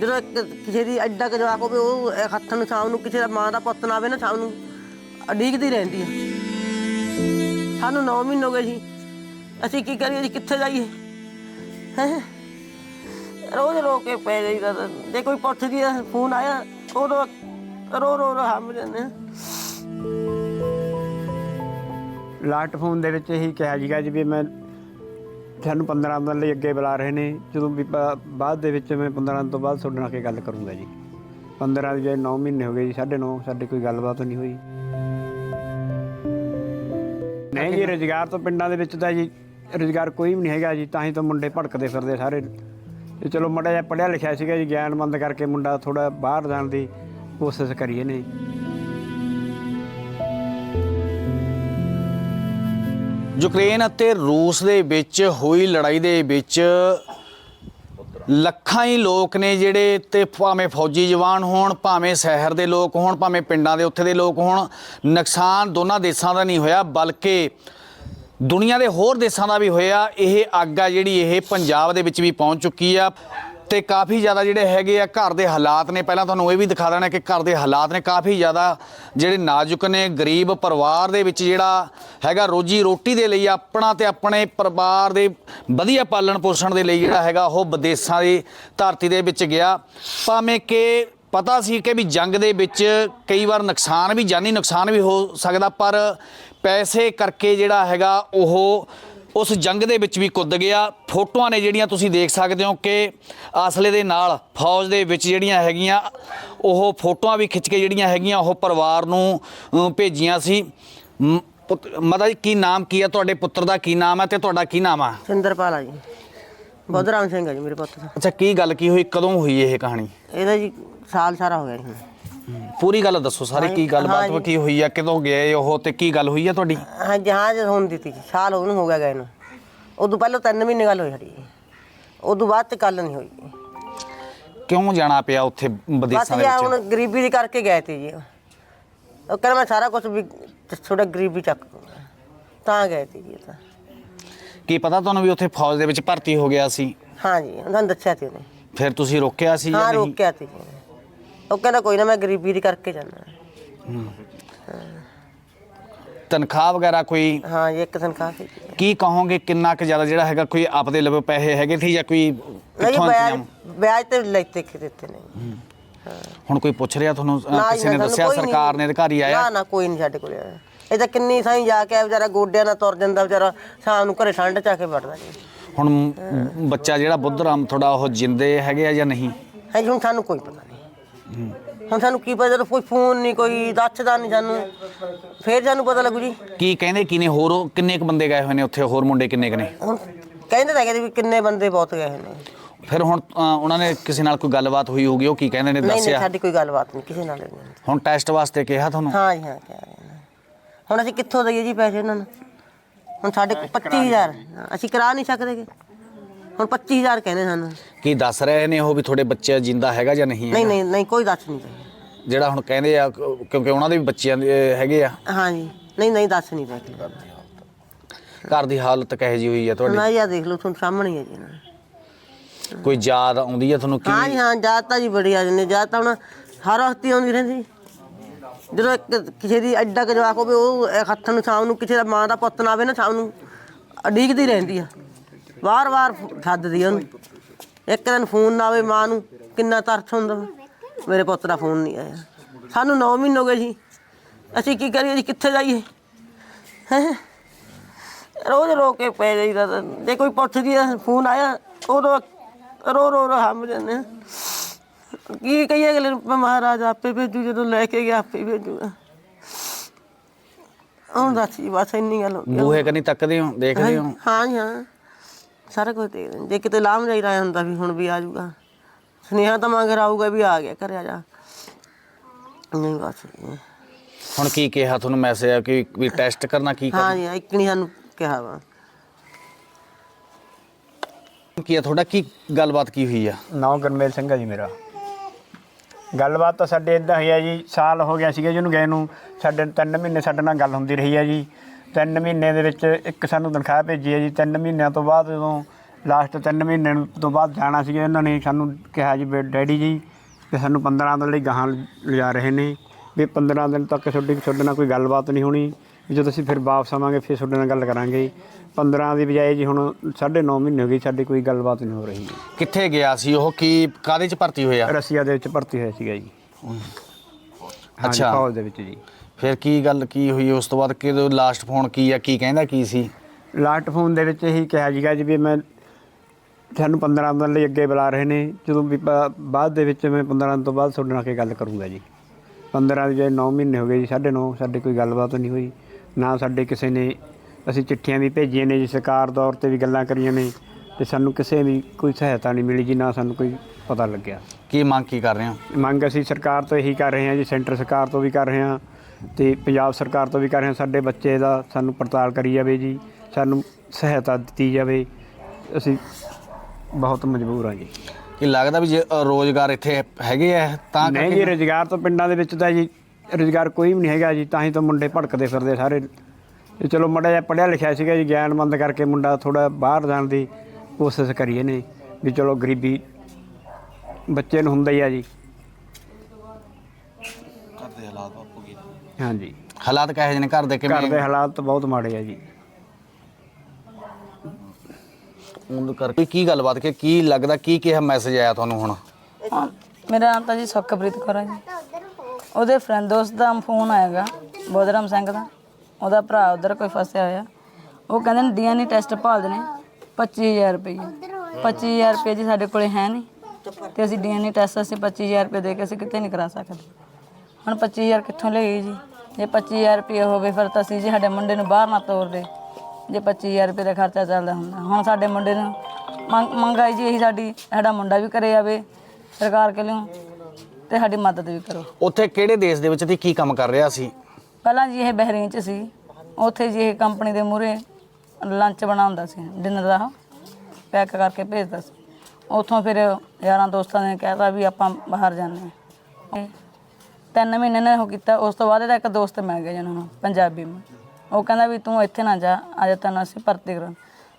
ਜਦੋਂ ਇੱਕ ਕਿਸੇ ਦੀ ਐਡਾ ਕੁ ਜਵਾਕ ਹੋਵੇ, ਉਹ ਹੱਥਾਂ ਨੂੰ ਸ਼ਾਮ ਨੂੰ ਕਿਸੇ ਦਾ ਮਾਂ ਦਾ ਪੁੱਤ ਨਾ ਆਵੇ ਨਾ ਸ਼ਾਮ ਨੂੰ ਅਡੀਕਦੀ ਰਹਿੰਦੀ ਆ। ਸਾਨੂੰ 9 ਮਹੀਨੇ ਹੋ ਗਏ ਜੀ। ਅਸੀਂ ਕੀ ਕਰੀਏ ਜੀ, ਕਿੱਥੇ ਜਾਈਏ? ਹੈਂ? ਰੋਜ਼ ਰੋ ਕੇ ਪੈ ਜਾਈਦਾ ਤਾਂ। ਜੇ ਕੋਈ ਪੁੱਛਦੀ ਆ, ਫੋਨ ਆਇਆ, ਉਦੋਂ ਰੋ ਰੋ ਰੋ ਹਮ ਜਾਂਦੇ ਆ। ਲਾਸਟ ਫੋਨ ਦੇ ਵਿੱਚ ਇਹੀ ਕਿਹਾ ਸੀਗਾ ਜੀ ਵੀ ਮੈਂ ਸਾਨੂੰ 15 ਦਿਨ ਲਈ ਅੱਗੇ ਬੁਲਾ ਰਹੇ ਨੇ। ਜਦੋਂ ਵੀ ਬਾ- ਬਾਅਦ ਦੇ ਵਿੱਚ ਮੈਂ 15 ਦਿਨ ਤੋਂ ਬਾਅਦ ਤੁਹਾਡੇ ਨਾਲ ਆ ਕੇ ਗੱਲ ਕਰੂੰਗਾ ਜੀ। 15 ਜੇ 9 ਮਹੀਨੇ ਹੋ ਗਏ ਜੀ, ਸਾਢੇ ਨੌ, ਸਾਡੀ ਕੋਈ ਗੱਲਬਾਤ ਨਹੀਂ ਹੋਈ। ਨਹੀਂ ਜੀ, ਰੁਜ਼ਗਾਰ ਤਾਂ ਪਿੰਡਾਂ ਦੇ ਵਿੱਚ ਤਾਂ ਜੀ, ਰੁਜ਼ਗਾਰ ਕੋਈ ਵੀ ਨਹੀਂ ਹੈਗਾ ਜੀ, ਤਾਂ ਹੀ ਤਾਂ ਮੁੰਡੇ ਭੜਕਦੇ ਫਿਰਦੇ ਸਾਰੇ। ਤੇ ਚਲੋ ਮੁੰਡਾ ਜਿਹਾ ਪੜਿਆ ਲਿਖਿਆ ਸੀਗਾ ਜੀ ਗਿਆਨਮੰਦ ਕਰਕੇ ਮੁੰਡਾ ਥੋੜਾ ਬਾਹਰ ਜਾਣ ਦੀ ਕੋਸ਼ਿਸ਼ ਕਰੀਏ ਨੇ। ਯੂਕਰੇਨ ਅਤੇ ਰੂਸ ਦੇ ਵਿੱਚ ਹੋਈ ਲੜਾਈ ਦੇ ਵਿੱਚ ਲੱਖਾਂ ਹੀ ਲੋਕ ਨੇ ਜਿਹੜੇ ਤੇ ਭਾਵੇਂ ਫੌਜੀ ਜਵਾਨ ਹੋਣ, ਭਾਵੇਂ ਸ਼ਹਿਰ ਦੇ ਲੋਕ ਹੋਣ, ਭਾਵੇਂ ਪਿੰਡਾਂ ਦੇ ਉੱਥੇ ਦੇ ਲੋਕ ਹੋਣ, ਨੁਕਸਾਨ ਦੋਨਾਂ ਦੇਸ਼ਾਂ ਦਾ ਨਹੀਂ ਹੋਇਆ, ਬਲਕਿ ਦੁਨੀਆ ਦੇ ਹੋਰ ਦੇਸ਼ਾਂ ਦਾ ਵੀ ਹੋਇਆ। ਇਹ ਅੱਗ ਆ ਜਿਹੜੀ ਇਹ ਪੰਜਾਬ ਦੇ ਵਿੱਚ ਵੀ ਪਹੁੰਚ ਚੁੱਕੀ ਆ। ਤੇ ਕਾਫੀ ਜ਼ਿਆਦਾ ਜਿਹੜੇ ਹੈਗੇ ਆ ਘਰ ਦੇ ਹਾਲਾਤ ਨੇ। ਪਹਿਲਾਂ ਤੁਹਾਨੂੰ ਇਹ ਵੀ ਦਿਖਾ ਦੇਣਾ ਕਿ ਘਰ ਦੇ ਹਾਲਾਤ ਨੇ। ਕਾਫੀ ਜ਼ਿਆਦਾ ਜਿਹੜੇ ਨਾਜ਼ੁਕ ਨੇ, ਗਰੀਬ ਪਰਿਵਾਰ ਦੇ ਵਿੱਚ ਜਿਹੜਾ ਹੈਗਾ ਰੋਜੀ ਰੋਟੀ ਦੇ ਲਈ, ਆਪਣਾ ਤੇ ਆਪਣੇ ਪਰਿਵਾਰ ਦੇ ਵਧੀਆ ਪਾਲਣ ਪੋਸ਼ਣ ਦੇ ਲਈ ਜਿਹੜਾ ਹੈਗਾ ਉਹ ਵਿਦੇਸ਼ਾਂ ਦੀ ਧਰਤੀ ਦੇ ਵਿੱਚ ਗਿਆ। ਭਾਵੇਂ ਕਿ ਪਤਾ ਸੀ ਕਿ ਵੀ ਜੰਗ ਦੇ ਵਿੱਚ ਕਈ ਵਾਰ ਨੁਕਸਾਨ ਵੀ, ਜਾਨੀ ਨੁਕਸਾਨ ਵੀ ਹੋ ਸਕਦਾ, ਪਰ ਪੈਸੇ ਕਰਕੇ ਜਿਹੜਾ ਹੈਗਾ ਉਹ ਉਸ ਜੰਗ ਦੇ ਵਿੱਚ ਵੀ ਕੁੱਦ ਗਿਆ। ਫੋਟੋਆਂ ਨੇ ਜਿਹੜੀਆਂ ਤੁਸੀਂ ਦੇਖ ਸਕਦੇ ਹੋ ਕਿ ਆਸਲੇ ਦੇ ਨਾਲ ਫੌਜ ਦੇ ਵਿੱਚ ਜਿਹੜੀਆਂ ਹੈਗੀਆਂ ਉਹ ਫੋਟੋਆਂ ਵੀ ਖਿੱਚ ਕੇ ਜਿਹੜੀਆਂ ਹੈਗੀਆਂ ਉਹ ਪਰਿਵਾਰ ਨੂੰ ਭੇਜੀਆਂ ਸੀ। ਮ- ਪੁੱਤ- ਮਾਤਾ ਜੀ ਕੀ ਨਾਮ ਕੀ ਹੈ ਤੁਹਾਡੇ ਪੁੱਤਰ ਦਾ ਕੀ ਨਾਮ ਹੈ ਤੇ ਤੁਹਾਡਾ ਕੀ ਨਾਮ ਆ? ਸਿੰਦਰਪਾਲ ਆ ਜੀ। ਬੁੱਧਰਾਮ ਸਿੰਘ ਆ ਜੀ ਮੇਰੇ ਪੁੱਤ ਦਾ। ਅੱਛਾ ਕੀ ਗੱਲ ਕੀ ਹੋਈ ਕਦੋਂ ਹੋਈ ਇਹ ਕਹਾਣੀ? ਇਹਦਾ ਜੀ ਸਾਲ ਸਾਰਾ ਹੋ ਗਿਆ ਜੀ ਪੂਰੀ ਗੱਲ ਦੱਸੋ ਸਾਰੇ ਕੀ ਗੱਲਬਾਤ। ਕੀ ਹੋਈ ਆ ਕਦੋਂ ਗਏ ਉਹ ਤੇ ਕੀ ਗੱਲ ਹੋਈ ਆ ਤੁਹਾਡੀ? ਹਾਂ ਜਹਾਜ਼ ਹੋਣ ਦਿੱਤੀ ਸੀ ਸਾਲ ਉਹਨੂੰ ਹੋ ਗਿਆ ਗਏ ਨੂੰ। ਉਦੋਂ ਪਹਿਲਾਂ ਤਿੰਨ ਮਹੀਨੇ ਗੱਲ ਹੋਈ ਸਾਡੀ। ਉਦੋਂ ਬਾਅਦ ਚ ਗੱਲ ਨਹੀਂ ਹੋਈ। ਕਿਉਂ ਜਾਣਾ ਪਿਆ ਉੱਥੇ ਬਸ ਵਿਦੇਸ਼ਾਂ ਦੇ ਯਾ ਹੁਣ ਵਿੱਚ ਗਰੀਬੀ ਦੀ ਕਰਕੇ ਗਏ ਤੇ ਜੀ। ਉਹ ਕਹਿੰਦਾ ਮੈਂ ਸਾਰਾ ਕੁਝ ਵੀ ਥੋੜਾ ਗਰੀਬੀ ਚੱਕ ਦੂੰਗਾ। ਤਾਂ ਗਏ ਤੇ ਜੀ ਇਹ ਤਾਂ। ਕੀ ਪਤਾ ਤੁਹਾਨੂੰ ਵੀ ਉੱਥੇ ਫੌਜ ਦੇ ਵਿੱਚ ਭਰਤੀ ਹੋ ਗਿਆ ਸੀ? ਹਾਂ ਜੀ ਉਹਨਾਂ ਨੇ ਦੱਸਿਆ ਤੇ ਉਹਨੇ। ਫਿਰ ਤੁਸੀਂ ਰੋਕਿਆ ਸੀ ਹਾਂ ਜਾਂ ਨਹੀਂ? ਰੋਕਿਆ ਤੇ ਜੀ। ਉਹਨੇ। ਉਹ ਕਹਿੰਦਾ ਕੋਈ ਨਾ ਮੈਂ ਗਰੀਬੀ ਦੀ ਕਰਕੇ ਜਾਣਾ। ਤਨਖਾਹ ਵਗੈਰਾ ਕੋਈ? ਹਾਂ ਜੀ ਇੱਕ ਤਨਖਾਹ ਸੀ। ਕੀ ਕਹੋਗੇ ਕਿੰਨਾ ਕੁ ਜ਼ਿਆਦਾ ਜਿਹੜਾ ਹੈਗਾ ਕੋਈ ਆਪਦੇ ਲਵੇ ਪੈਸੇ ਹੈਗੇ ਸੀ ਜਾਂ ਕੋਈ ਨਹੀਂ ਕਿੱਥੋਂ ਵਿਆਜ ਇੰਤਜ਼ਾਮ ਵਿਆਜ ਤੇ ਲੈਤੇ ਕਿ ਦਿੱਤੇ ਨਹੀਂ ਹੁਣ ਕੋਈ ਪੁੱਛ ਰਿਹਾ ਤੁਹਾਨੂੰ ਅ, ਨਾ ਜੀ, ਕਿਸੇ ਨੇ ਸਾਨੂੰ ਦੱਸਿਆ ਕੋਈ ਨਹੀਂ। ਸਰਕਾਰ ਨੇ ਅਧਿਕਾਰੀ ਨਾ ਆਇਆ? ਨਾ ਕੋਈ ਨਹੀਂ ਸਾਡੇ ਕੋਲ ਆਇਆ। ਇਹ ਤਾਂ ਕਿੰਨੀ ਸਾਈ ਜਾ ਕੇ ਆਇਆ ਵਿਚਾਰਾ ਗੋਡਿਆਂ ਨਾਲ ਤੁਰ ਜਾਂਦਾ ਵਿਚਾਰਾ ਸ਼ਾਮ ਨੂੰ ਘਰੇ ਠੰਡ ਚ ਆ ਕੇ ਵੜਦਾ ਜੀ। ਹੁਣ ਬੱਚਾ ਜਿਹੜਾ ਬੁੱਧਰਾਮ ਥੋੜਾ ਉਹ ਜਿੰਦੇ ਹੈਗੇ ਆ ਜਾਂ ਨਹੀਂ? ਹੈ ਜੀ ਹੁਣ ਸਾਨੂੰ ਕੋਈ ਪਤਾ ਨਹੀਂ। ਹੁਣ ਸਾਨੂੰ ਕੀ ਪਤਾ ਜਦੋਂ ਕੋਈ ਫੋਨ ਨਹੀਂ ਕੋਈ ਦੱਸਦਾ ਨਹੀਂ ਸਾਨੂੰ। ਫੇਰ ਸਾਨੂੰ ਪਤਾ ਲੱਗੂ ਜੀ। ਕੀ ਕਹਿੰਦੇ ਕੀ ਨੇ ਹੋਰ ਉਹ ਕਿੰਨੇ ਕੁ ਬੰਦੇ ਗਏ ਹੋਏ ਨੇ ਉੱਥੇ? ਹੋਰ ਮੁੰਡੇ ਕਿੰਨੇ ਕੁ ਨੇ? ਹੁਣ ਕਹਿੰਦੇ ਤਾਂ ਹੈਗੇ ਵੀ ਕਿੰਨੇ ਬੰਦੇ ਬਹੁਤ ਗਏ ਹੋਏ ਨੇ। ਫਿਰ ਹੁਣ ਅ, ਉਹਨਾਂ ਨੇ ਕਿਸੇ ਨਾਲ ਕੋਈ ਗੱਲਬਾਤ ਹੋਈ ਹੋਊਗੀ? ਉਹ ਕੀ ਕਹਿੰਦੇ ਨੇ? ਨਹੀਂ ਨਹੀਂ ਦੱਸਿਆ? ਸਾਡੀ ਕੋਈ ਗੱਲਬਾਤ ਨਹੀਂ ਕਿਸੇ ਨਾਲ ਨਹੀਂ ਹੁਣ ਟੈਸਟ ਵਾਸਤੇ ਕਿਹਾ ਤੁਹਾਨੂੰ? ਹਾਂ ਜੀ ਹਾਂ ਕਹਿ ਨੇ। ਹੁਣ ਅਸੀਂ ਕਿੱਥੋਂ ਦਈਏ ਜੀ ਪੈਸੇ ਉਹਨਾਂ ਨੂੰ? ਹੁਣ ਸਾਡੇ ਕੋਲ 25000 ਅਸੀਂ ਕਰਾ ਨਹੀਂ ਸਕਦੇਗੇ ਹੁਣ 25000 ਕਹਿੰਦੇ ਸਾਨੂੰ। ਕੀ ਦੱਸ ਰਹੇ ਨੇ ਉਹ ਵੀ ਤੁਹਾਡੇ ਬੱਚਾ ਜਿੰਦਾ ਹੈਗਾ ਜਾਂ ਨਹੀਂ ਨਹੀਂ ਹੈਗਾ? ਨਹੀਂ ਨਹੀਂ ਕੋਈ ਦੱਸ ਨਹੀਂ ਰਹੇ। ਜਿਹੜਾ ਹੁਣ ਕਹਿੰਦੇ ਆ ਕਿਉਂਕਿ ਉਹਨਾਂ ਦੇ ਵੀ ਬੱਚਿਆਂ ਦੇ ਹੈਗੇ ਆ। ਹਾਂ ਜੀ ਨਹੀਂ ਨਹੀਂ ਦੱਸ ਨਹੀਂ ਰਹੇ। ਘਰ ਦੀ ਹਾਲਤ ਕਹੇ ਜੀ ਹੋਈ ਆ ਤੁਹਾਡੀ? ਨਾ ਯਾ ਦੇਖ ਲਓ ਤੁਹਾਨੂੰ ਸਾਹਮਣੇ ਹੀ ਹੈ ਜੀ। ਕੋਈ ਯਾਦ ਆਉਂਦੀ ਆ ਤੁਹਾਨੂੰ ਹਾਂ ਜੀ ਕੀ ਹਾਂ ਜਾਤ ਤਾਂ ਜੀ ਬੜੀ ਆ ਜਾਂਦੀ ਜਾਤ ਤਾਂ ਹੁਣ ਹਰ ਵਕਤ ਹੀ ਆਉਂਦੀ ਰਹਿੰਦੀ। ਜਦੋਂ ਇੱਕ ਕਿਸੇ ਦੀ ਐਡਾ ਕੁ ਜਵਾਕ ਹੋਵੇ ਉਹ ਇਹ ਹੱਥਾਂ ਨੂੰ ਸ਼ਾਮ ਨੂੰ ਕਿਸੇ ਦਾ ਮਾਂ ਦਾ ਪੁੱਤ ਨਾ ਆਵੇ ਨਾ ਸ਼ਾਮ ਨੂੰ ਅਡੀਕਦੀ ਰਹਿੰਦੀ ਆ। ਵਾਰ-ਵਾਰ ਸੱਦਦੀ ਉਹਨੂੰ। ਇੱਕ ਦਿਨ ਫੋਨ ਨਾ ਆਵੇ ਮਾਂ ਨੂੰ ਕਿੰਨਾ ਤਰਸ ਹੁੰਦਾ। ਵਾ। ਮੇਰੇ ਪੁੱਤ ਦਾ ਫੋਨ ਨਹੀਂ ਆਇਆ। ਸਾਨੂੰ 9 ਮਹੀਨੇ ਹੋ ਗਏ ਜੀ। ਅਸੀਂ ਕੀ ਕਰੀਏ ਜੀ ਕਿੱਥੇ ਜਾਈਏ? ਹੈਂ? ਰੋਜ਼ ਰੋ ਕੇ ਪੈ ਜਾਈਦਾ ਤਾਂ। ਜੇ ਕੋਈ ਪੁੱਛਦੀ ਆ ਫੋਨ ਆਇਆ ਉਦੋਂ ਰੋ ਰੋ ਰੋ ਹਮ ਜਾਂਦੇ ਕੀ ਕਹੀਏ ਅਗਲੇ ਨੂੰ ਮਹਾਰਾਜ ਆਪੇ ਭੇਜੂ ਜਦੋਂ ਲੈ ਕੇ ਗਿਆ ਆਪੇ ਭੇਜੂਗਾ। ਉਹ ਦੱਸ ਜੀ ਬਸ ਇੰਨੀ ਗੱਲ ਹੋ ਗਈ। ਬੂਹੇ ਕਨੀ ਤੱਕਦੇ ਹੋ ਦੇਖਦੇ ਹੋ। ਹਾਂ ਜੀ, ਹਾਂ। ਸਾਰਾ ਕੁਝ ਦੇ ਦਿੰਦੇ। ਜੇ ਕਿਤੇ ਲਾਮ ਜਾਈ ਰਿਹਾ ਹੁੰਦਾ ਵੀ ਹੁਣ ਵੀ ਆ ਜਾਊਗਾ। ਸੁਨੇਹਾ ਤਾਂ ਮੰਗ ਆਊਗਾ ਵੀ ਆ ਗਿਆ ਘਰੇ ਆ ਜਾ। ਨਹੀਂ ਬਸ ਜੀ। ਹੁਣ ਕੀ ਕਿਹਾ ਤੁਹਾਨੂੰ ਮੈਸੇਜ ਆ ਕਿ ਵੀ ਟੈਸਟ ਕਰਨਾ ਕੀ ਹਾਂ ਕਰਨਾ? ਜੀ ਇੱਕ ਨਹੀਂ ਸਾਨੂੰ ਕਿਹਾ ਵਾ। ਕੀ ਆ ਤੁਹਾਡਾ? ਕੀ ਗੱਲਬਾਤ ਕੀ ਹੋਈ ਆ? ਨਾਮ ਗਰਮੇਲ ਸਿੰਘ ਹੈ ਜੀ ਮੇਰਾ। ਗੱਲਬਾਤ ਤਾਂ ਸਾਡੇ ਇਦਾਂ ਹੋਈ ਹੈ ਜੀ ਸਾਲ ਹੋ ਗਿਆ ਸੀਗਾ ਜਿਹਨੂੰ ਗਏ ਨੂੰ। ਸਾਡੇ ਤਿੰਨ ਮਹੀਨੇ ਸਾਡੇ ਨਾਲ ਗੱਲ ਹੁੰਦੀ ਰਹੀ ਹੈ ਜੀ। ਤਿੰਨ ਮਹੀਨੇ ਦੇ ਵਿੱਚ ਇੱਕ ਸਾਨੂੰ ਤਨਖਾਹ ਭੇਜੀ ਹੈ ਜੀ। ਤਿੰਨ ਮਹੀਨਿਆਂ ਤੋਂ ਬਾਅਦ ਜਦੋਂ ਲਾਸਟ 3 ਮਹੀਨੇ ਤੋਂ ਬਾਅਦ ਜਾਣਾ ਸੀ ਇਹਨਾਂ ਨੇ ਸਾਨੂੰ ਕਿਹਾ ਜੀ ਡੈਡੀ ਜੀ ਕਿ ਸਾਨੂੰ 15 ਦਿਨ ਲਈ ਗਾਹਾਂ ਲਿਜਾ ਰਹੇ ਨੇ। ਵੀ 15 ਦਿਨ ਤੱਕ ਤੁਹਾਡੀ ਤੁਹਾਡੇ ਨਾਲ ਕੋਈ ਗੱਲਬਾਤ ਨਹੀਂ ਹੋਣੀ। ਜਦੋਂ ਅਸੀਂ ਫਿਰ ਵਾਪਸ ਆਵਾਂਗੇ ਫਿਰ ਤੁਹਾਡੇ ਨਾਲ ਗੱਲ ਕਰਾਂਗੇ। 15 ਦੀ ਬਜਾਏ ਜੀ ਹੁਣ 9.5 ਮਹੀਨੇ ਹੋ ਗਏ ਸਾਡੀ ਕੋਈ ਗੱਲਬਾਤ ਨਹੀਂ ਹੋ ਰਹੀ ਕਿੱਥੇ ਗਿਆ ਸੀ ਉਹ? ਕੀ ਕਾਦੇ ਚ ਭਰਤੀ ਹੋਇਆ? ਰਸ਼ੀਆ ਦੇ ਵਿੱਚ ਭਰਤੀ ਹੋਇਆ ਸੀਗਾ ਜੀ। ਅੱਛਾ। ਫੌਜ ਦੇ ਵਿੱਚ ਜੀ। ਫਿਰ ਕੀ ਗੱਲ ਕੀ ਹੋਈ? ਉਸ ਤੋਂ ਬਾਅਦ ਕਿਦੋਂ ਲਾਸਟ ਫੋਨ ਕੀ ਆ? ਕੀ ਕਹਿੰਦਾ ਕੀ ਸੀ? ਲਾਸਟ ਫੋਨ ਦੇ ਵਿੱਚ ਇਹੀ ਕਿਹਾ ਸੀਗਾ ਜੀ ਵੀ ਮੈਂ ਸਾਨੂੰ 15 ਦਿਨ ਲਈ ਅੱਗੇ ਬੁਲਾ ਰਹੇ ਨੇ। ਜਦੋਂ ਵੀ ਬਾ- ਬਾਅਦ ਦੇ ਵਿੱਚ ਮੈਂ 15 ਦਿਨ ਤੋਂ ਬਾਅਦ ਤੁਹਾਡੇ ਨਾਲ ਕੇ ਗੱਲ ਕਰੂੰਗਾ ਜੀ। 15 ਦੀ ਜੇ 9 ਮਹੀਨੇ ਹੋ ਗਏ ਜੀ 9.5 ਸਾਡੇ ਕੋਈ ਗੱਲਬਾਤ ਨਹੀਂ ਹੋਈ। ਨਾ ਸਾਡੇ ਕਿਸੇ ਨੇ ਅਸੀਂ ਚਿੱਠੀਆਂ ਵੀ ਭੇਜੀਆਂ ਨੇ ਜੀ ਸਰਕਾਰ ਦੌਰ ਤੇ ਵੀ ਗੱਲਾਂ ਕਰੀਆਂ ਨੇ ਤੇ ਸਾਨੂੰ ਕਿਸੇ ਵੀ ਕੋਈ ਸਹਾਇਤਾ ਨਹੀਂ ਮਿਲੀ ਜੀ ਨਾ ਸਾਨੂੰ ਕੋਈ ਪਤਾ ਲੱਗਿਆ। ਕੀ ਮੰਗ ਕੀ ਕਰ ਰਹੇ ਹੋ? ਮੰਗ ਅਸੀਂ ਸਰਕਾਰ ਤੋਂ ਇਹੀ ਕਰ ਰਹੇ ਹਾਂ ਜੀ ਸੈਂਟਰ ਸਰਕਾਰ ਤੋਂ ਵੀ ਕਰ ਰਹੇ ਹਾਂ। ਤੇ ਪੰਜਾਬ ਸਰਕਾਰ ਤੋਂ ਵੀ ਕਰ ਰਹੇ ਹਾਂ ਸਾਡੇ ਬੱਚੇ ਦਾ ਸਾਨੂੰ ਪੜਤਾਲ ਕਰੀ ਜਾਵੇ ਜੀ ਸਾਨੂੰ ਸਹਾਇਤਾ ਦਿੱਤੀ ਜਾਵੇ ਅਸੀਂ ਬਹੁਤ ਮਜਬੂਰ ਹਾਂ ਜੀ। ਕੀ ਲੱਗਦਾ ਵੀ ਜੇ ਰੋਜ਼ਗਾਰ ਇੱਥੇ ਹੈਗੇ ਆ ਤਾਂ ਨਹੀਂ ਜੀ ਰੁਜ਼ਗਾਰ ਤਾਂ ਪਿੰਡਾਂ ਦੇ ਵਿੱਚ ਤਾਂ ਜੀ ਰੁਜ਼ਗਾਰ ਕੋਈ ਵੀ ਨਹੀਂ ਹੈਗਾ ਜੀ ਤਾਂ ਹੀ ਤਾਂ ਮੁੰਡੇ ਭੜਕਦੇ ਫਿਰਦੇ ਸਾਰੇ। ਤੇ ਚਲੋ ਮੁੰਡਾ ਜਿਹਾ ਪੜਿਆ ਲਿਖਿਆ ਸੀਗਾ ਜੀ ਗਿਆਨਮੰਦ ਕਰਕੇ ਮੁੰਡਾ ਥੋੜਾ ਬਾਹਰ ਜਾਣ ਦੀ ਕੋਸ਼ਿਸ਼ ਕਰੀਏ ਨੇ ਵੀ ਚਲੋ ਗਰੀਬੀ ਬੱਚੇ ਨੂੰ ਹੁੰਦਾ ਹੀ ਆ ਜੀ ਕਰਦੇ ਹਾਲਾਤ ਬਾਪੂ ਕੀ ਹਾਂਜੀ। ਹਾਲਾਤ ਕਹੇ ਜਿਹੇ ਨੇ? ਘਰ ਦੇ ਘਰ ਦੇ ਕਿਵੇਂ ਹਾਲਾਤ ਬਹੁਤ ਮਾੜੇ ਆ ਜੀ। ਉਹਨੂੰ ਕਰਕੇ ਕੀ ਗੱਲਬਾਤ ਕਿ ਕੀ ਲੱਗਦਾ ਕੀ ਕਿਹਾ ਮੈਸੇਜ ਆਇਆ ਤੁਹਾਨੂੰ ਹੁਣ? ਹਾਂ, ਮੇਰਾ ਨਾਮ ਤਾਂ ਜੀ ਸੁਖਪ੍ਰੀਤ ਕੌਰ ਹੈ ਜੀ। ਉਹਦੇ ਫਰੈਂਡ ਦੋਸਤ ਦਾ ਫੋਨ ਆਏਗਾ ਬੋਧਰਾਮ ਸਿੰਘ ਦਾ। ਉਹਦਾ ਭਰਾ ਉਧਰ ਕੋਈ ਫਸਿਆ ਹੋਇਆ। ਉਹ ਕਹਿੰਦੇ ਨੇ ਡੀਐਨਏ ਟੈਸਟ ਭਾਲਦੇ ਨੇ 25000 ਰੁਪਏ। 25000 ਰੁਪਏ ਜੀ ਸਾਡੇ ਕੋਲੇ ਹੈ ਨਹੀਂ। ਤੇ ਅਸੀਂ ਡੀਐਨਏ ਟੈਸਟ ਅਸੀਂ 25000 ਰੁਪਏ ਦੇ ਕੇ ਅਸੀਂ ਕਿਤੇ ਨਹੀਂ ਕਰਾ ਸਕਦੇ। ਹੁਣ 25000 ਕਿੱਥੋਂ ਲਈਏ ਜੀ? ਜੇ 25000 ਰੁਪਏ ਹੋਵੇ ਫਿਰ ਤਾਂ ਅਸੀਂ ਜੀ ਸਾਡੇ ਮੁੰਡੇ ਨੂੰ ਬਾਹਰ ਨਾ ਤੋਰ ਦੇ। ਜੇ 25000 ਰੁਪਏ ਦਾ ਖਰਚਾ ਚੱਲਦਾ ਹੁੰਦਾ। ਹੁਣ ਸਾਡੇ ਮੁੰਡੇ ਨੂੰ ਮੰਗ ਮੰਗਾਈ ਜੀ ਇਹੀ ਸਾਡੀ ਸਾਡਾ ਮੁੰਡਾ ਵੀ ਕਰੇ ਜਾਵੇ ਸਰਕਾਰ ਕੋਲੋਂ ਤੇ ਸਾਡੀ ਮਦਦ ਵੀ ਕਰੋ। ਉੱਥੇ ਕਿਹੜੇ ਦੇਸ਼ ਦੇ ਵਿੱਚ ਤੇ ਕੀ ਕੰਮ ਕਰ ਰਿਹਾ ਸੀ? ਪਹਿਲਾਂ ਜੀ ਇਹ ਬਹਿਰੀਨ ਚ ਸੀ। ਉੱਥੇ ਜੀ ਇਹ ਕੰਪਨੀ ਦੇ ਮੂਹਰੇ ਲੰਚ ਬਣਾਉਂਦਾ ਸੀ ਡਿਨਰ ਦਾ। ਪੈਕ ਕਰਕੇ ਭੇਜਦਾ ਸੀ। ਉੱਥੋਂ ਫਿਰ ਯਾਰਾਂ ਦੋਸਤਾਂ ਨੇ ਕਹਿਤਾ ਵੀ ਆਪਾਂ ਬਾਹਰ ਜਾਂਦੇ ਹਾਂ। ਤਿੰਨ ਮਹੀਨੇ ਨੇ ਉਹ ਕੀਤਾ ਉਸ ਤੋਂ ਬਾਅਦ ਇਹਦਾ ਇੱਕ ਦੋਸਤ ਮਿਲ ਗਿਆ ਜਿਹਨਾਂ ਨੂੰ ਪੰਜਾਬੀ ਨੂੰ। ਉਹ ਕਹਿੰਦਾ ਵੀ ਤੂੰ ਇੱਥੇ ਨਾ ਜਾ ਅੱਜ ਤੈਨੂੰ ਅਸੀਂ ਭਰਤੀ ਕਰਾਂ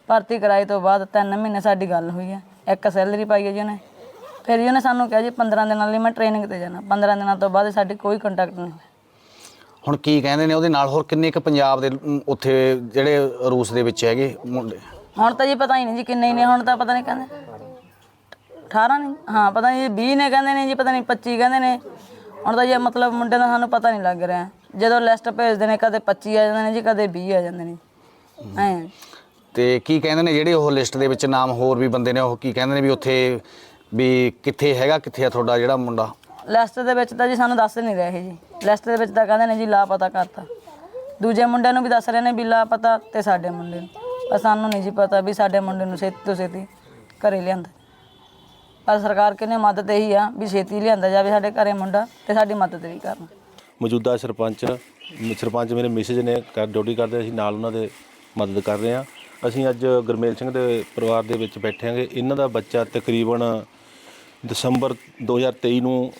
ਭਰਤੀ ਕਰਾਈ ਤੋਂ ਬਾਅਦ ਤਿੰਨ ਮਹੀਨੇ ਸਾਡੀ ਗੱਲ ਹੋਈ ਹੈ ਇੱਕ ਸੈਲਰੀ ਪਾਈ ਹੈ ਜੀ ਉਹਨੇ। ਫਿਰ ਜੀ ਉਹਨੇ ਸਾਨੂੰ ਕਿਹਾ ਜੀ 15 ਦਿਨਾਂ ਲਈ ਮੈਂ ਟ੍ਰੇਨਿੰਗ ਤੇ ਜਾਣਾ। 15 ਦਿਨਾਂ ਤੋਂ ਬਾਅਦ ਸਾਡੀ ਕੋਈ ਕੰਟੈਕਟ ਨਹੀਂ ਹੋਇਆ ਹੁਣ ਕੀ ਕਹਿੰਦੇ ਨੇ ਉਹਦੇ ਨਾਲ ਹੋਰ ਕਿੰਨੇ ਕੁ ਪੰਜਾਬ ਦੇ ਅਮ, ਉੱਥੇ ਜਿਹੜੇ ਰੂਸ ਦੇ ਵਿੱਚ ਹੈਗੇ ਮੁੰਡੇ? ਹੁਣ ਤਾਂ ਜੀ ਪਤਾ ਹੀ ਨਹੀਂ ਜੀ ਕਿੰਨੇ ਨੇ ਹੁਣ ਤਾਂ ਪਤਾ ਨਹੀਂ ਕਹਿੰਦੇ। 18 ਨਹੀਂ ਹਾਂ ਪਤਾ ਨਹੀਂ 20 ਨੇ ਕਹਿੰਦੇ ਨੇ ਜੀ ਪਤਾ ਨਹੀਂ 25 ਕਹਿੰਦੇ ਨੇ। ਹੁਣ ਤਾਂ ਜੀ ਮਤਲਬ ਮੁੰਡੇ ਦਾ ਸਾਨੂੰ ਪਤਾ ਨਹੀਂ ਲੱਗ ਰਿਹਾ। ਜਦੋਂ ਲਿਸਟ ਭੇਜਦੇ ਨੇ ਕਦੇ 25 ਆ ਜਾਂਦੇ ਨੇ ਜੀ ਕਦੇ 20 ਆ ਜਾਂਦੇ ਨੇ। ਐ। ਤੇ ਕੀ ਕਹਿੰਦੇ ਨੇ ਜਿਹੜੇ ਉਹ ਲਿਸਟ ਦੇ ਵਿੱਚ ਨਾਮ ਹੋਰ ਵੀ ਬੰਦੇ ਨੇ ਉਹ ਕੀ ਕਹਿੰਦੇ ਨੇ ਵੀ ਉੱਥੇ ਵੀ ਕਿੱਥੇ ਹੈਗਾ ਕਿੱਥੇ ਆ ਤੁਹਾਡਾ ਜਿਹੜਾ ਮੁੰਡਾ? ਲਿਸਟ ਦੇ ਵਿੱਚ ਤਾਂ ਜੀ ਸਾਨੂੰ ਦੱਸ ਨਹੀਂ ਰਹੇ ਜੀ। ਲਿਸਟ ਦੇ ਵਿੱਚ ਤਾਂ ਕਹਿੰਦੇ ਨੇ ਜੀ ਲਾਪਤਾ ਕਰਤਾ। ਦੂਜੇ ਮੁੰਡਿਆਂ ਨੂੰ ਵੀ ਦੱਸ ਰਹੇ ਨੇ ਵੀ ਲਾਪਤਾ ਤੇ ਸਾਡੇ ਮੁੰਡੇ ਨੂੰ। ਪਰ ਸਾਨੂੰ ਨਹੀਂ ਜੀ ਪਤਾ ਵੀ ਸਾਡੇ ਮੁੰਡੇ ਨੂੰ ਛੇਤੀ ਤੋਂ ਛੇਤੀ ਘਰੇ ਲਿਆਂਦਾ। ਪਰ ਸਰਕਾਰ ਕਿਨੇ ਮਦਦ ਇਹੀ ਆ ਵੀ ਛੇਤੀ ਲਿਆਂਦਾ ਜਾਵੇ ਸਾਡੇ ਘਰੇ ਮੁੰਡਾ ਤੇ ਸਾਡੀ ਮਦਦ ਵੀ ਕਰਨ। ਮੌਜੂਦਾ ਸਰਪੰਚ ਸਰਪੰਚ ਮੇਰੇ ਮਿਸਿਜ਼ ਨੇ ਕਰ ਡਿਊਟੀ ਕਰਦੇ ਅਸੀਂ ਨਾਲ ਉਹਨਾਂ ਦੇ ਮਦਦ ਕਰ ਰਹੇ ਹਾਂ। ਅਸੀਂ ਅੱਜ ਗੁਰਮੇਲ ਸਿੰਘ ਦੇ ਪਰਿਵਾਰ ਦੇ ਵਿੱਚ ਬੈਠੇ ਹਾਂਗੇ। ਇਹਨਾਂ ਦਾ ਬੱਚਾ ਤਕਰੀਬਨ ਦਸੰਬਰ 2023 ਨੂੰ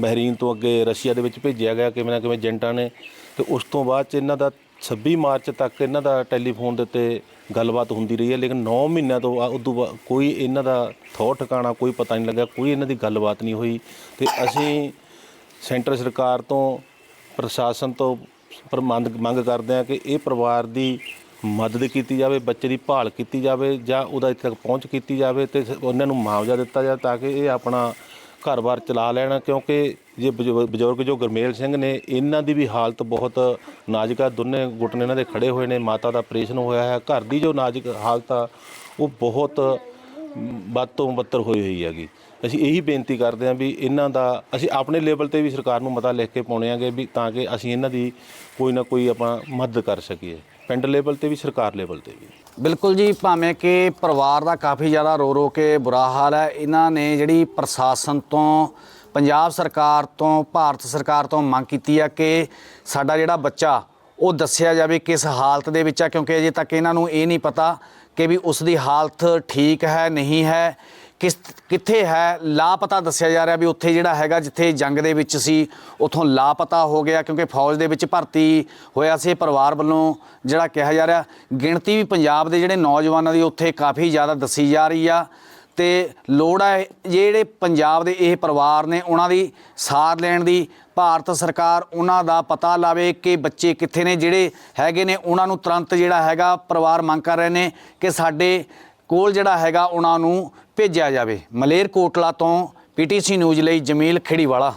ਬਹਿਰੀਨ ਤੋਂ ਅੱਗੇ ਰਸ਼ੀਆ ਦੇ ਵਿੱਚ ਭੇਜਿਆ ਗਿਆ ਕਿਵੇਂ ਨਾ ਕਿਵੇਂ ਏਜੰਟਾਂ ਨੇ। ਤੇ ਉਸ ਤੋਂ ਬਾਅਦ ਚ ਇਹਨਾਂ ਦਾ 26 ਮਾਰਚ ਤੱਕ ਇਹਨਾਂ ਦਾ ਟੈਲੀਫੋਨ ਦੇ ਉੱਤੇ ਗੱਲਬਾਤ ਹੁੰਦੀ ਰਹੀ ਹੈ, ਲੇਕਿਨ 9 ਮਹੀਨਿਆਂ ਤੋਂ ਉਦੋਂ ਬਾਅਦ ਕੋਈ ਇਹਨਾਂ ਦਾ ਥੋ ਠਿਕਾਣਾ, ਕੋਈ ਪਤਾ ਨਹੀਂ ਲੱਗਾ ਕੋਈ ਇਹਨਾਂ ਦੀ ਗੱਲਬਾਤ ਨਹੀਂ ਹੋਈ। ਤੇ ਅਸੀਂ ਸੈਂਟਰ ਸਰਕਾਰ ਤੋਂ, ਪ੍ਰਸ਼ਾਸਨ ਤੋਂ ਪਰ ਮੰਗ ਕਰਦੇ ਹਾਂ ਕਿ ਇਹ ਪਰਿਵਾਰ ਦੀ ਮਦਦ ਕੀਤੀ ਜਾਵੇ, ਬੱਚੇ ਦੀ ਭਾਲ ਕੀਤੀ ਜਾਵੇ ਜਾਂ ਉਹਦਾ ਇੱਥੇ ਤੱਕ ਪਹੁੰਚ ਕੀਤੀ ਜਾਵੇ ਤੇ ਉਹਨਾਂ ਨੂੰ ਮੁਆਵਜ਼ਾ ਦਿੱਤਾ ਜਾਵੇ ਤਾਂ ਕਿ ਇਹ ਆਪਣਾ ਘਰ-ਬਾਰ ਚਲਾ ਲੈਣ, ਕਿਉਂਕਿ ਜੇ ਬਜ਼ੁ- ਬਜ਼ੁਰਗ ਜੋ ਗੁਰਮੇਲ ਸਿੰਘ ਨੇ, ਇਹਨਾਂ ਦੀ ਵੀ ਹਾਲਤ ਬਹੁਤ ਨਾਜ਼ੁਕ ਆ। ਦੋਨੇ ਗੁੱਟਨੇ ਇਹਨਾਂ ਦੇ ਖੜੇ ਹੋਏ ਨੇ, ਮਾਤਾ ਦਾ ਆਪਰੇਸ਼ਨ ਹੋਇਆ ਹੈ। ਘਰ ਦੀ ਜੋ ਨਾਜ਼ੁਕ ਹਾਲਤ ਆ, ਉਹ ਬਹੁਤ ਵੱਧ ਤੋਂ ਬੱਤਰ ਹੋਈ ਹੋਈ ਹੈਗੀ। ਅਸੀਂ ਇਹੀ ਬੇਨਤੀ ਕਰਦੇ ਹਾਂ ਵੀ ਇਹਨਾਂ ਦਾ, ਅਸੀਂ ਆਪਣੇ ਲੈਵਲ ਤੇ ਵੀ ਸਰਕਾਰ ਨੂੰ ਮਤਾ ਲਿਖ ਕੇ ਪਾਉਣੇ ਆਂਗੇ ਵੀ ਤਾਂ ਕਿ ਅਸੀਂ ਇਹਨਾਂ ਦੀ ਕੋਈ ਨਾ ਕੋਈ ਆਪਾਂ ਮਦਦ ਕਰ ਸਕੀਏ। ਪਿੰਡ ਲੈਵਲ ਤੇ ਵੀ, ਸਰਕਾਰ ਲੈਵਲ ਤੇ ਵੀ। ਬਿਲਕੁਲ ਜੀ, ਭਾਵੇਂ ਕਿ ਪਰਿਵਾਰ ਦਾ ਕਾਫੀ ਜ਼ਿਆਦਾ ਰੋ ਰੋ ਕੇ ਬੁਰਾ ਹਾਲ ਹੈ, ਇਹਨਾਂ ਨੇ ਜਿਹੜੀ ਪ੍ਰਸ਼ਾਸਨ ਤੋਂ, ਪੰਜਾਬ ਸਰਕਾਰ ਤੋਂ, ਭਾਰਤ ਸਰਕਾਰ ਤੋਂ ਮੰਗ ਕੀਤੀ ਆ ਕਿ ਸਾਡਾ ਜਿਹੜਾ ਬੱਚਾ, ਉਹ ਦੱਸਿਆ ਜਾਵੇ ਕਿਸ ਹਾਲਤ ਦੇ ਵਿੱਚ ਆ, ਕਿਉਂਕਿ ਅਜੇ ਤੱਕ ਇਹਨਾਂ ਨੂੰ ਇਹ ਨਹੀਂ ਪਤਾ ਕਿ ਵੀ ਉਸ ਦੀ ਹਾਲਤ ਠੀਕ ਹੈ, ਨਹੀਂ ਹੈ। ਕਿਸ ਕਿੱਥੇ ਹੈ? ਲਾਪਤਾ ਦੱਸਿਆ ਜਾ ਰਿਹਾ ਵੀ ਉੱਥੇ ਜਿਹੜਾ ਹੈਗਾ, ਜਿੱਥੇ ਜੰਗ ਦੇ ਵਿੱਚ ਸੀ, ਉਥੋਂ ਲਾਪਤਾ ਹੋ ਗਿਆ ਕਿਉਂਕਿ ਫੌਜ ਦੇ ਵਿੱਚ ਭਰਤੀ ਹੋਇਆ ਸੀ ਪਰਿਵਾਰ ਵੱਲੋਂ, ਜਿਹੜਾ ਕਿਹਾ ਜਾ ਰਿਹਾ। ਗਿਣਤੀ ਵੀ ਪੰਜਾਬ ਦੇ ਜਿਹੜੇ ਨੌਜਵਾਨਾਂ ਦੀ ਉੱਥੇ ਕਾਫੀ ਜ਼ਿਆਦਾ ਦੱਸੀ ਜਾ ਰਹੀ ਆ। ਤੇ ਲੋੜ ਹੈ ਜਿਹੜੇ ਪੰਜਾਬ ਦੇ ਇਹ ਪਰਿਵਾਰ ਨੇ, ਉਹਨਾਂ ਦੀ ਸਾਰ ਲੈਣ ਦੀ, ਭਾਰਤ ਸਰਕਾਰ ਉਹਨਾਂ ਦਾ ਪਤਾ ਲਾਵੇ ਕਿ ਬੱਚੇ ਕਿੱਥੇ ਨੇ, ਜਿਹੜੇ ਹੈਗੇ ਨੇ, ਉਹਨਾਂ ਨੂੰ ਤੁਰੰਤ ਜਿਹੜਾ ਹੈਗਾ ਪਰਿਵਾਰ ਮੰਗ ਕਰ ਰਹੇ ਨੇ ਕਿ ਸਾਡੇ ਕੋਲ ਜਿਹੜਾ ਹੈਗਾ ਉਹਨਾਂ ਨੂੰ ਭੇਜਿਆ ਜਾਵੇ। ਮਲੇਰ ਕੋਟਲਾ ਤੋਂ ਪੀਟੀਸੀ ਨਿਊਜ਼ ਲਈ ਜਮੀਲ ਖੇੜੀਵਾਲਾ।